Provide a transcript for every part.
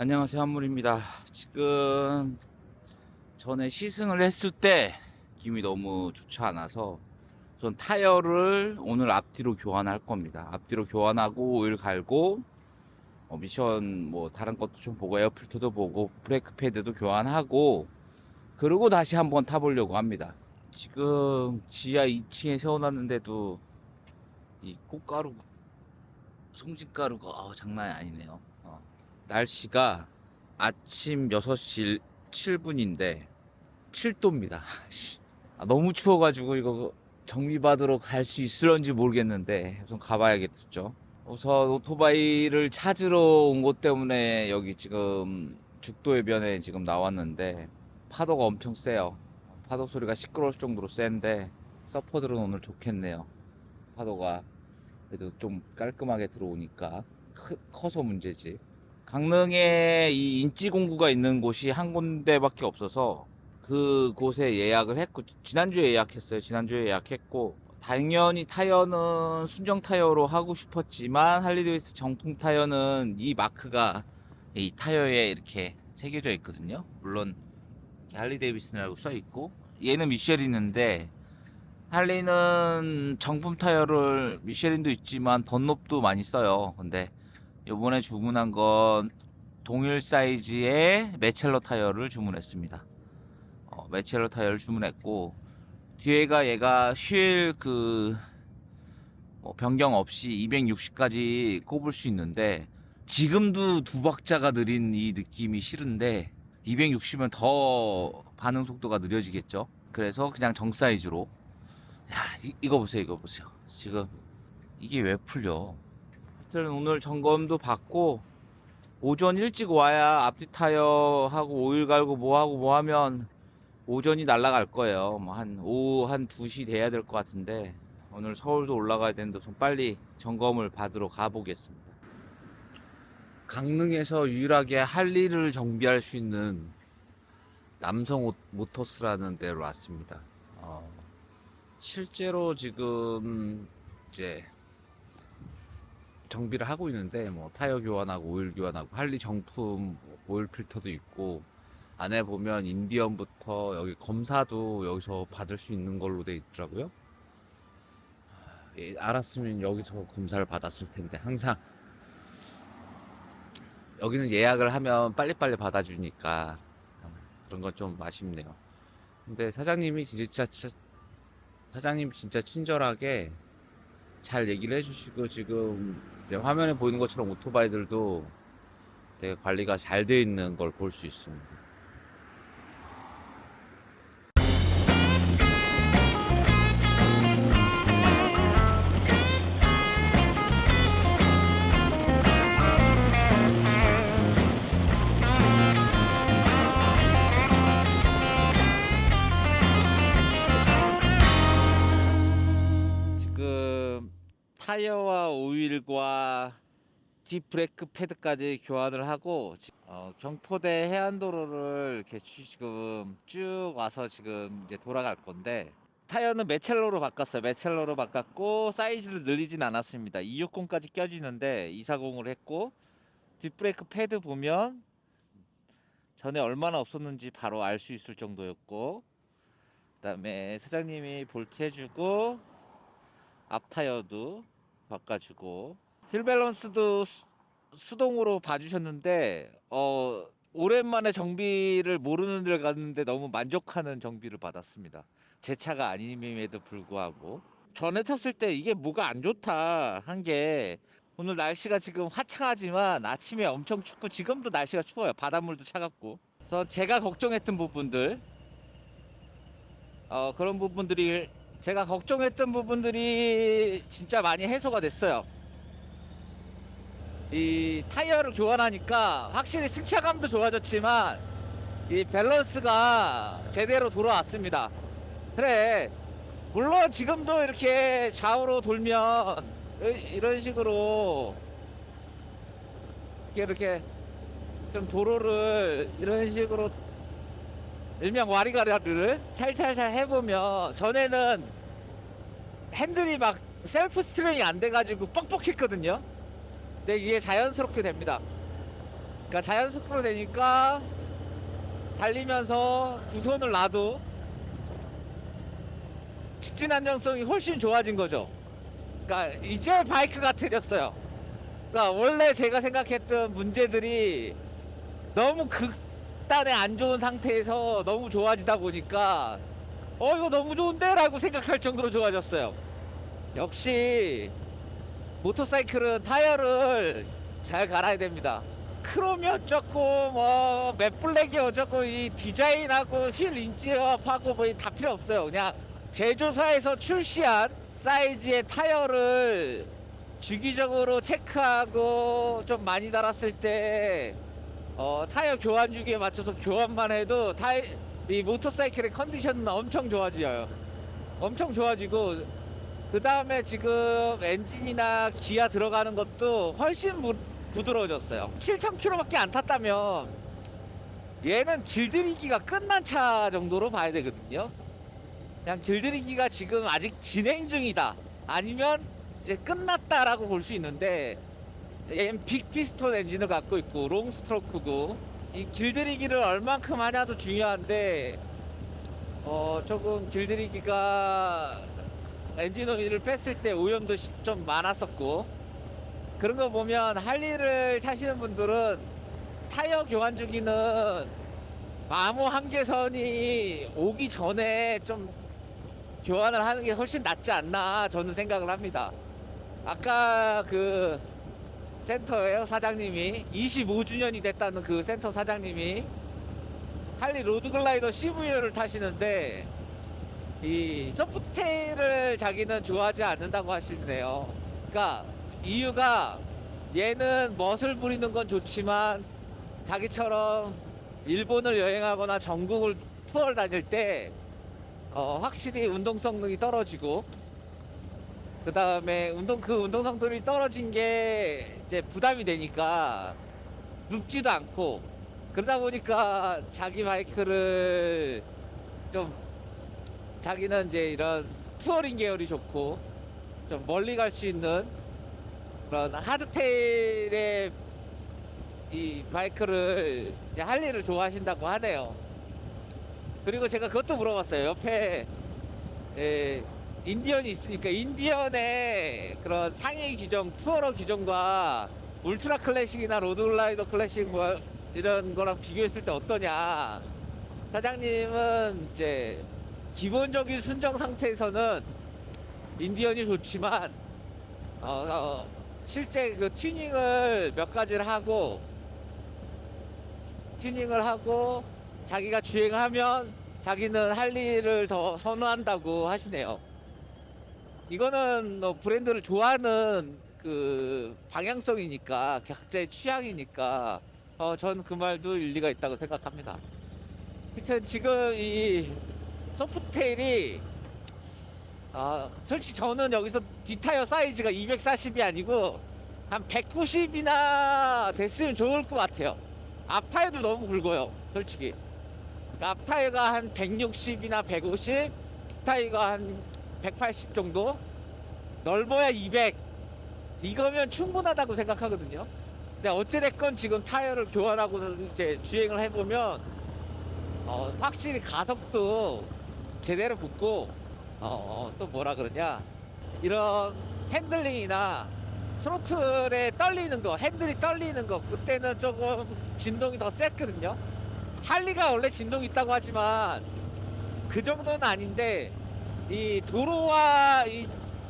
안녕하세요 한물입니다. 지금 전에 시승을 했을 때 기분이 너무 좋지 않아서 전 타이어를 오늘 앞뒤로 교환할 겁니다. 앞뒤로 교환하고 오일 갈고 어, 미션 뭐 다른 것도 좀 보고 에어필터도 보고 브레이크 패드도 교환하고 그리고 다시 한번 타보려고 합니다. 지금 지하 2층에 세워놨는데도 이 꽃가루 송진가루가 아, 장난이 아니네요. 어. 날씨가 아침 6시 7분인데 7도입니다. 아, 너무 추워가지고 이거 정비받으러 갈 수 있을런지 모르겠는데 우선 가봐야겠죠. 우선 오토바이를 찾으러 온곳 때문에 여기 지금 죽도 해변에 지금 나왔는데 파도가 엄청 세요. 파도 소리가 시끄러울 정도로 센데 서퍼들은 오늘 좋겠네요. 파도가 그래도 좀 깔끔하게 들어오니까 크- 커서 문제지. 강릉에 이 인지 공구가 있는 곳이 한 군데밖에 없어서 그 곳에 예약을 했고 지난주에 예약했어요. 지난주에 예약했고 당연히 타이어는 순정 타이어로 하고 싶었지만 할리 데이비스 정품 타이어는 이 마크가 이 타이어에 이렇게 새겨져 있거든요. 물론 할리 데이비슨이라고 써 있고 얘는 미쉐린인데 할리는 정품 타이어를 미쉐린도 있지만 던롭도 많이 써요. 근데 요번에 주문한 건 동일 사이즈의 메첼러 타이어를 주문했습니다. 어, 메첼러 타이어를 주문했고 뒤에가 얘가 휠그뭐 변경 없이 260까지 꼽을 수 있는데 지금도 두 박자가 느린 이 느낌이 싫은데 260면 더 반응 속도가 느려지겠죠. 그래서 그냥 정 사이즈로 야 이, 이거 보세요 이거 보세요 지금 이게 왜 풀려 하여튼 오늘 점검도 받고 오전 일찍 와야 앞뒤 타이어 하고 오일 갈고 뭐 하고 뭐 하면 오전이 날아갈 거예요. 뭐 한 오후 한 2시 돼야 될 것 같은데 오늘 서울도 올라가야 되는데 좀 빨리 점검을 받으러 가보겠습니다. 강릉에서 유일하게 할리를 정비할 수 있는 남성 오- 모터스라는 데로 왔습니다. 어, 실제로 지금 이제 정비를 하고 있는데 뭐 타이어 교환하고 오일 교환하고 할리 정품 오일 필터도 있고 안에 보면 인디언부터 여기 검사도 여기서 받을 수 있는 걸로 돼 있더라고요. 예, 알았으면 여기서 검사를 받았을 텐데 항상 여기는 예약을 하면 빨리빨리 받아주니까 그런 건 좀 아쉽네요. 근데 사장님이 진짜 진짜- 사장님 진짜 친절하게 잘 얘기를 해주시고 지금 이제 화면에 보이는 것처럼 오토바이들도 되게 관리가 잘 돼 있는 걸 볼 수 있습니다. 타이어와 오일과 뒷브레이크 패드까지 교환을 하고 지- 어, 경포대 해안도로를 이렇게 주- 지금 쭉 와서 지금 이제 돌아갈 건데 타이어는 메첼로로 바꿨어요. 메첼로로 바꿨고 사이즈를 늘리진 않았습니다. 260까지 껴지는데 240을 했고 뒷브레이크 패드 보면 전에 얼마나 없었는지 바로 알 수 있을 정도였고 그다음에 사장님이 볼트 해주고 앞 타이어도 바꿔주고 힐 밸런스도 수, 수동으로 봐주셨는데 어 오랜만에 정비를 모르는 데를 갔는데 너무 만족하는 정비를 받았습니다. 제 차가 아님에도 불구하고 전에 탔을 때 이게 뭐가 안 좋다 한 게 오늘 날씨가 지금 화창하지만 아침에 엄청 춥고 지금도 날씨가 추워요. 바닷물도 차갑고. 그래서 제가 걱정했던 부분들 어 그런 부분들이 제가 걱정했던 부분들이 진짜 많이 해소가 됐어요. 이 타이어를 교환하니까 확실히 승차감도 좋아졌지만 이 밸런스가 제대로 돌아왔습니다. 그래 물론 지금도 이렇게 좌우로 돌면 이- 이런 식으로 이렇게 이렇게 좀 도로를 이런 식으로 일명 와리가리를 살살살 해보면 전에는 핸들이 막 셀프 스트링이 안 돼가지고 뻑뻑했거든요. 근데 이게 자연스럽게 됩니다. 그러니까 자연속도로 되니까 달리면서 두 손을 놔도 직진 안정성이 훨씬 좋아진 거죠. 그러니까 이제 바이크가 틀렸어요. 그러니까 원래 제가 생각했던 문제들이 너무 극 단에 안 좋은 상태에서 너무 좋아지다 보니까 어 이거 너무 좋은데 라고 생각할 정도로 좋아졌어요. 역시 모터사이클은 타이어를 잘 갈아야 됩니다. 크롬이 어쩌고 뭐 맷블랙이 어쩌고 이 디자인하고 휠 인지업하고 뭐 다 필요 없어요. 그냥 제조사에서 출시한 사이즈의 타이어를 주기적으로 체크하고 좀 많이 달았을 때 어, 타이어 교환 주기에 맞춰서 교환만 해도 타이, 이 모터사이클의 컨디션은 엄청 좋아져요. 엄청 좋아지고 그 다음에 지금 엔진이나 기아 들어가는 것도 훨씬 부, 부드러워졌어요. 7,000km밖에 안 탔다면 얘는 길들이기가 끝난 차 정도로 봐야 되거든요. 그냥 길들이기가 지금 아직 진행 중이다. 아니면 이제 끝났다라고 볼 수 있는데 빅 피스톤 엔진을 갖고 있고 롱 스트로크고 이 길들이기를 얼만큼 하냐도 중요한데 어 조금 길들이기가 엔진 오일을 뺐을 때 오염도 시- 좀 많았었고 그런 거 보면 할리를 타시는 분들은 타이어 교환 주기는 마모 한계선이 오기 전에 좀 교환을 하는 게 훨씬 낫지 않나 저는 생각을 합니다. 아까 그 센터에요 사장님이 25주년이 됐다는 그 센터 사장님이 할리 로드글라이더 CV를 타시는데 이 소프트테일을 자기는 좋아하지 않는다고 하시네요. 그러니까 이유가 얘는 멋을 부리는 건 좋지만 자기처럼 일본을 여행하거나 전국을 투어를 다닐 때 어, 확실히 운동 성능이 떨어지고 그 다음에 운동 그 운동성능이 떨어진 게 이제 부담이 되니까 눕지도 않고 그러다 보니까 자기 바이크를 좀 자기는 이제 이런 투어링 계열이 좋고 좀 멀리 갈 수 있는 그런 하드테일의 이 바이크를 이제 할리를 좋아하신다고 하네요. 그리고 제가 그것도 물어봤어요. 옆에 에, 인디언이 있으니까 인디언의 그런 상위 규정, 투어러 규정과 울트라 클래식이나 로드글라이더 클래식 뭐 이런 거랑 비교했을 때 어떠냐. 사장님은 이제 기본적인 순정 상태에서는 인디언이 좋지만 어, 어, 실제 그 튜닝을 몇 가지를 하고 튜닝을 하고 자기가 주행을 하면 자기는 할리를 더 선호한다고 하시네요. 이거는 뭐 브랜드를 좋아하는 그 방향성이니까 각자의 취향이니까 어, 전 그 말도 일리가 있다고 생각합니다. 하여튼 지금 이 소프트테일이 아, 솔직히 저는 여기서 뒷타이어 사이즈가 240이 아니고 한 190이나 됐으면 좋을 것 같아요. 앞타이어도 너무 굵어요, 솔직히. 그러니까 앞타이어가 한 160이나 150, 뒷타이어가 한 180 정도? 넓어야 200. 이거면 충분하다고 생각하거든요. 근데 어찌됐건 지금 타이어를 교환하고 이제 주행을 해보면 어, 확실히 가속도 제대로 붙고 어, 어, 또 뭐라 그러냐 이런 핸들링이나 스로틀에 떨리는 거 핸들이 떨리는 거 그때는 조금 진동이 더 셌거든요 할리가 원래 진동이 있다고 하지만 그 정도는 아닌데 이 도로와 이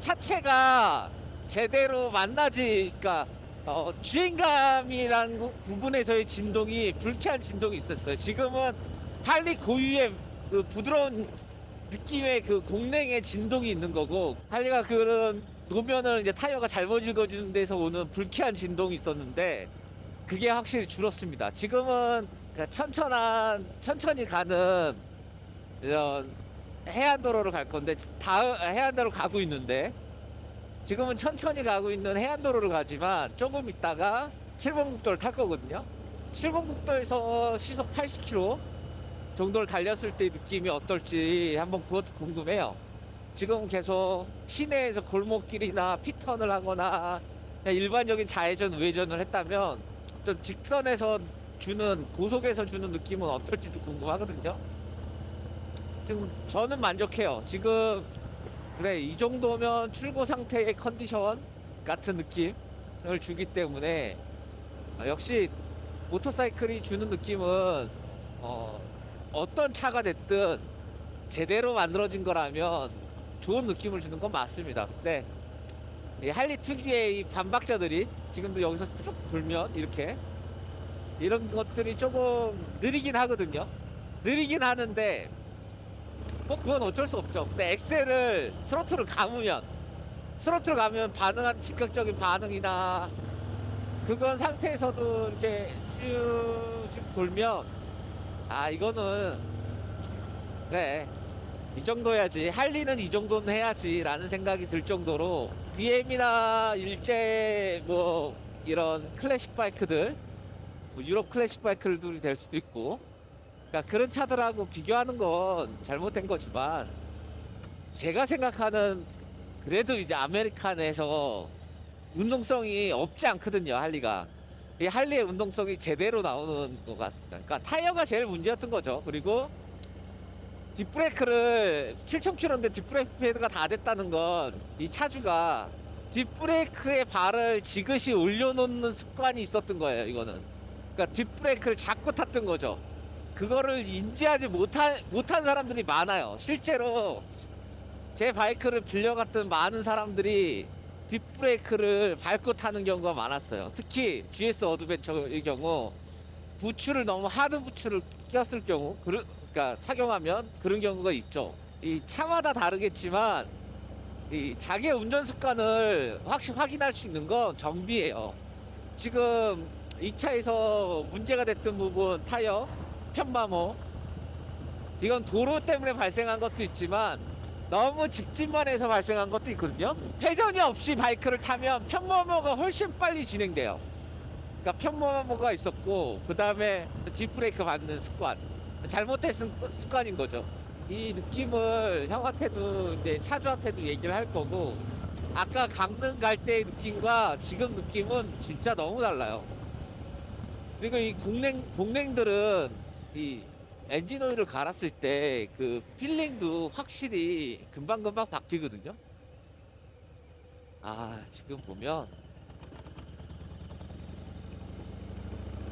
차체가 제대로 만나지 그러니까 어, 주행감이라는 부- 부분에서의 진동이 불쾌한 진동이 있었어요 지금은 할리 고유의 그 부드러운 느낌의 그 공랭의 진동이 있는 거고 할리가 그런 노면을 이제 타이어가 잘못 읽어주는 데서 오는 불쾌한 진동이 있었는데 그게 확실히 줄었습니다. 지금은 그러니까 천천한 천천히 가는 이런 해안도로를 갈 건데 다 해안도로 가고 있는데 지금은 천천히 가고 있는 해안도로를 가지만 조금 있다가 7번국도를 탈 거거든요. 7번국도에서 시속 80km 정도를 달렸을 때 느낌이 어떨지 한번 그것도 궁금해요. 지금 계속 시내에서 골목길이나 피턴을 하거나 일반적인 좌회전, 우회전을 했다면 좀 직선에서 주는 고속에서 주는 느낌은 어떨지도 궁금하거든요. 지금 저는 만족해요. 지금 그래 이 정도면 출고 상태의 컨디션 같은 느낌을 주기 때문에 어, 역시 모터사이클이 주는 느낌은 어, 어떤 차가 됐든 제대로 만들어진 거라면 좋은 느낌을 주는 건 맞습니다. 근데 이 할리 특유의 이 반박자들이 지금도 여기서 쭉 돌면 이렇게 이런 것들이 조금 느리긴 하거든요. 느리긴 하는데 뭐 그건 어쩔 수 없죠. 근데 엑셀을 스로틀을 감으면 스로틀을 감으면 반응한 즉각적인 반응이나 그건 상태에서도 이렇게 쭉 쭉 돌면 아 이거는 그래. 이 정도 해야지. 할리는 이 정도는 해야지 라는 생각이 들 정도로 BM이나 일제 뭐 이런 클래식 바이크들 뭐 유럽 클래식 바이크들이 될 수도 있고 그러니까 그런 차들하고 비교하는 건 잘못된 거지만 제가 생각하는 그래도 이제 아메리칸에서 운동성이 없지 않거든요 할리가. 이 할리의 운동성이 제대로 나오는 것 같습니다. 그러니까 타이어가 제일 문제였던 거죠. 그리고 뒷브레이크를 7,000km인데 뒷브레이크 패드가 다 됐다는 건 이 차주가 뒷브레이크에 발을 지그시 올려놓는 습관이 있었던 거예요 이거는. 그러니까 뒷브레이크를 잡고 탔던 거죠 그거를 인지하지 못한, 못한 사람들이 많아요 실제로 제 바이크를 빌려갔던 많은 사람들이 뒷브레이크를 밟고 타는 경우가 많았어요 특히 GS 어드벤처의 경우 부츠를 너무 하드 부츠를 꼈을 경우 그러, 그러니까 착용하면 그런 경우가 있죠. 이 차마다 다르겠지만 이 자기의 운전 습관을 확실히 확인할 수 있는 건 정비예요. 지금 이 차에서 문제가 됐던 부분 타이어 편마모 이건 도로 때문에 발생한 것도 있지만 너무 직진만 해서 발생한 것도 있거든요. 회전이 없이 바이크를 타면 편마모가 훨씬 빨리 진행돼요. 그러니까 편마모가 있었고 그 다음에 뒷브레이크 받는 습관 잘못된 습- 습관인 거죠. 이 느낌을 형한테도 이제 차주한테도 얘기를 할 거고 아까 강릉 갈 때의 느낌과 지금 느낌은 진짜 너무 달라요. 그리고 이 공랭 공랭들은 이 엔진 오일을 갈았을 때 그 필링도 확실히 금방금방 바뀌거든요. 아 지금 보면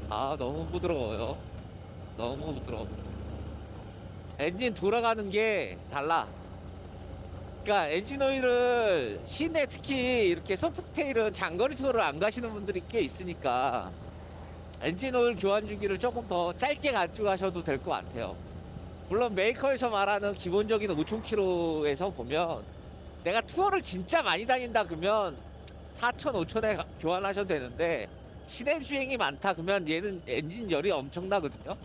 아 너무 부드러워요. 너무 부드러워. 엔진 돌아가는 게 달라. 그러니까 엔진 오일을 시내 특히 이렇게 소프트테일은 장거리 투어를 안 가시는 분들이 꽤 있으니까 엔진 오일 교환 주기를 조금 더 짧게 가져가셔도 될 것 같아요. 물론 메이커에서 말하는 기본적인 5,000km에서 보면 내가 투어를 진짜 많이 다닌다 그러면 4,000, 5,000에 교환하셔도 되는데 시내 주행이 많다 그러면 얘는 엔진 열이 엄청나거든요.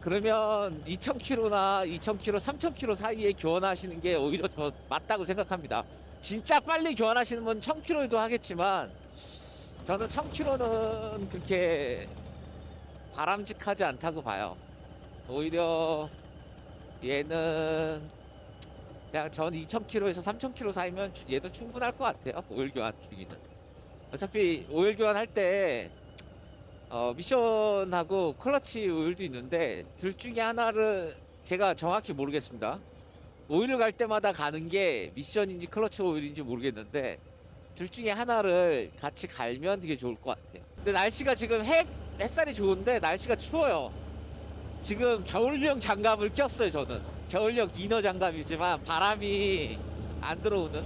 그러면 2,000km나 2,000km, 3,000km 사이에 교환하시는 게 오히려 더 맞다고 생각합니다. 진짜 빨리 교환하시는 분 1,000km도 하겠지만 저는 1,000km는 그렇게 바람직하지 않다고 봐요. 오히려 얘는 그냥 전 2,000km에서 3,000km 사이면 추- 얘도 충분할 것 같아요. 오일 교환 주기는. 어차피 오일 교환 할 때 어, 미션하고 클러치 오일도 있는데 둘 중에 하나를 제가 정확히 모르겠습니다. 오일을 갈 때마다 가는 게 미션인지 클러치 오일인지 모르겠는데 둘 중에 하나를 같이 갈면 되게 좋을 것 같아요. 근데 날씨가 지금 해, 햇살이 좋은데 날씨가 추워요. 지금 겨울용 장갑을 꼈어요 저는. 겨울용 이너 장갑이지만 바람이 안 들어오는.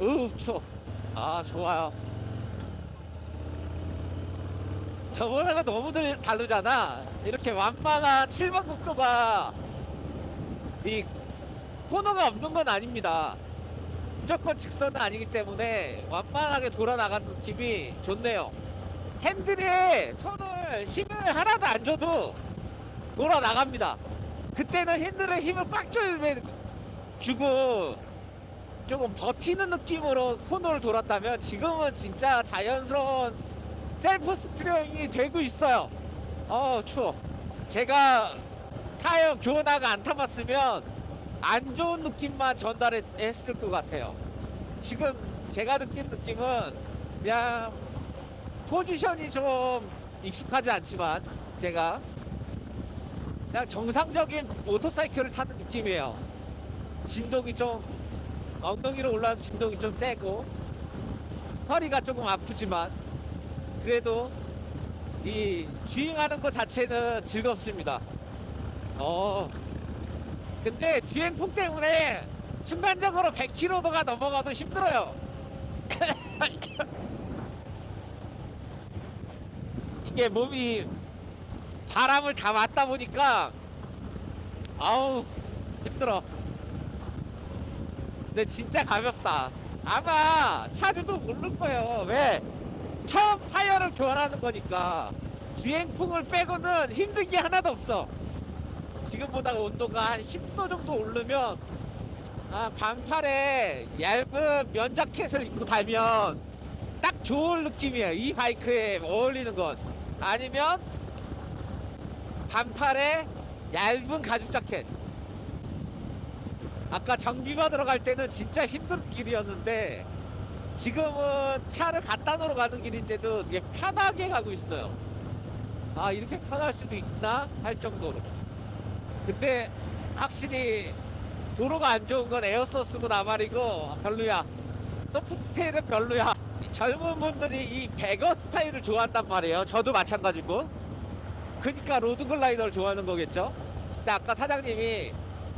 으 추워. 아 좋아요. 저번에가 너무 들- 다르잖아. 이렇게 완만한 7번 국도가 이 코너가 없는 건 아닙니다. 무조건 직선은 아니기 때문에 완만하게 돌아 나가는 느낌이 좋네요. 핸들에 손을 힘을 하나도 안 줘도 돌아 나갑니다. 그때는 핸들에 힘을 빡 주고 조금 버티는 느낌으로 코너를 돌았다면 지금은 진짜 자연스러운 셀프 스티어링이 되고 있어요. 어 추워. 제가 타이어 교환하고 안 타봤으면 안 좋은 느낌만 전달했을 것 같아요. 지금 제가 느낀 느낌은 그냥 포지션이 좀 익숙하지 않지만 제가 그냥 정상적인 모터사이클을 타는 느낌이에요. 진동이 좀 엉덩이로 올라오는 진동이 좀 세고 허리가 조금 아프지만 그래도 이 주행하는 것 자체는 즐겁습니다. 어. 근데 주행풍 때문에 순간적으로 100km가 넘어가도 힘들어요. 이게 몸이 바람을 다 맞다 보니까 아우 힘들어. 근데 진짜 가볍다. 아마 차주도 모를 거예요. 왜? 처음 타이어를 교환하는 거니까 주행풍을 빼고는 힘든 게 하나도 없어. 지금보다 온도가 한 10도 정도 오르면 아, 반팔에 얇은 면 자켓을 입고 달면 딱 좋을 느낌이에요. 이 바이크에 어울리는 건. 아니면 반팔에 얇은 가죽 자켓. 아까 정비가 들어갈 때는 진짜 힘든 길이었는데 지금은 차를 갖다 놓으러 가는 길인데도 이게 편하게 가고 있어요. 아 이렇게 편할 수도 있나 할 정도로. 근데 확실히 도로가 안 좋은 건 에어소스고 나발이고 별로야. 소프트 스타일은 별로야. 이 젊은 분들이 이 배거 스타일을 좋아한단 말이에요. 저도 마찬가지고. 그러니까 로드 글라이더를 좋아하는 거겠죠. 근데 아까 사장님이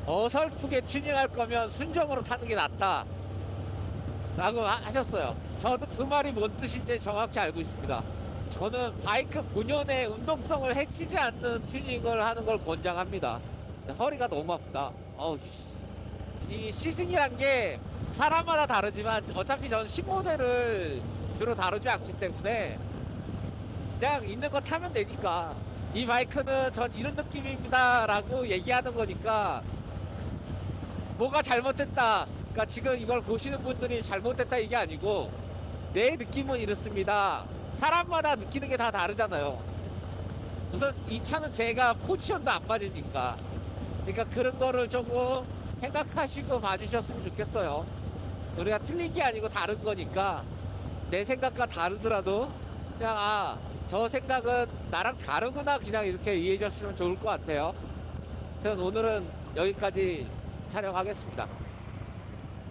어설프게 튜닝할 거면 순정으로 타는 게 낫다. 라고 하- 하셨어요. 저도 그 말이 뭔 뜻인지 정확히 알고 있습니다. 저는 바이크 본연의 운동성을 해치지 않는 튜닝을 하는 걸 권장합니다. 허리가 너무 아프다. 어우, 씨. 이 시승이란 게 사람마다 다르지만 어차피 저는 10모델을 주로 다루지 않기 때문에 그냥 있는 거 타면 되니까. 이 바이크는 전 이런 느낌입니다 라고 얘기하는 거니까 뭐가 잘못됐다. 그러니까 지금 이걸 보시는 분들이 잘못됐다 이게 아니고 내 느낌은 이렇습니다. 사람마다 느끼는 게 다 다르잖아요. 우선 이 차는 제가 포지션도 안 맞으니까 그러니까 그런 거를 조금 생각하시고 봐주셨으면 좋겠어요 우리가 틀린 게 아니고 다른 거니까 내 생각과 다르더라도 그냥 아 저 생각은 나랑 다르구나 그냥 이렇게 이해해 줬으면 좋을 것 같아요. 하여튼 오늘은 여기까지 촬영하겠습니다.